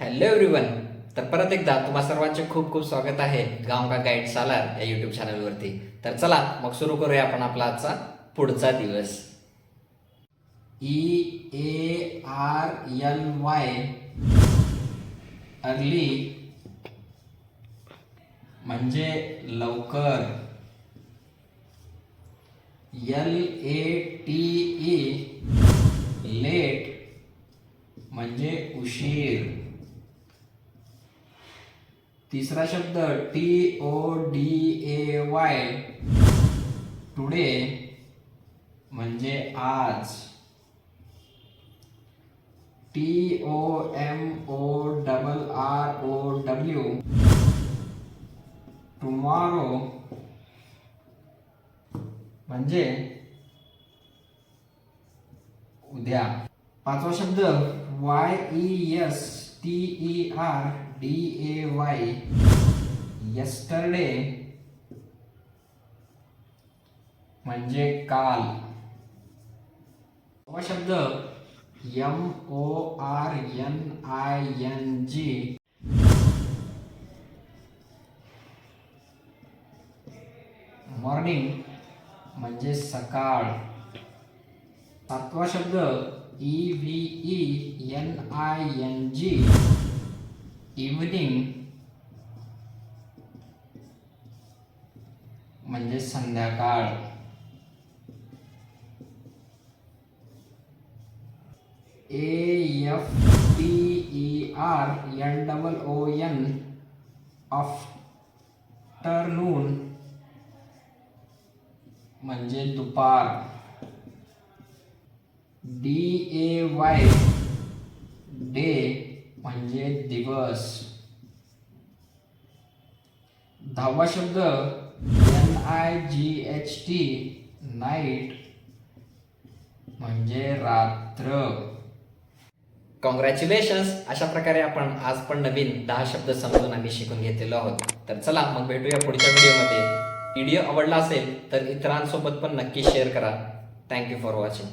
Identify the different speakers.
Speaker 1: Hello everyone तर परत एकदा तुम्हा सर्वांचे खूप खूप स्वागत आहे गाव का गाईड सालार या यूट्यूब चॅनलवरती तर चला मग सुरू करूया आपण आपला आजचा पुढचा दिवस. E A R L Y early म्हणजे लवकर. L A T E late म्हणजे उशीर. तिसरा शब्द T O D A Y. Today म्हणजे आज. T O M O double R O W tomorrow म्हणजे उद्या. पाचवा शब्द Y E S T E R D A Y yesterday म्हणजे काल. हा शब्द M O R N I N G morning म्हणजे सकाळ. सातवा शब्द E V E N I N G evening म्हणजे संध्याकाळ. A F T E R N double O N afternoon म्हणजे दुपार. डी ए वाय डे म्हणजे दिवस. दहावा शब्द N I G H T night म्हणजे रात्र. कॉंग्रॅच्युलेशन्स अशा प्रकारे आपण आज पण नवीन दहा शब्द समजून आम्ही शिकून घेतलेलो आहोत. तर चला मग भेटूया पुढच्या व्हिडिओमध्ये. व्हिडिओ आवडला असेल तर इतरांसोबत पण नक्की शेअर करा. Thank you for watching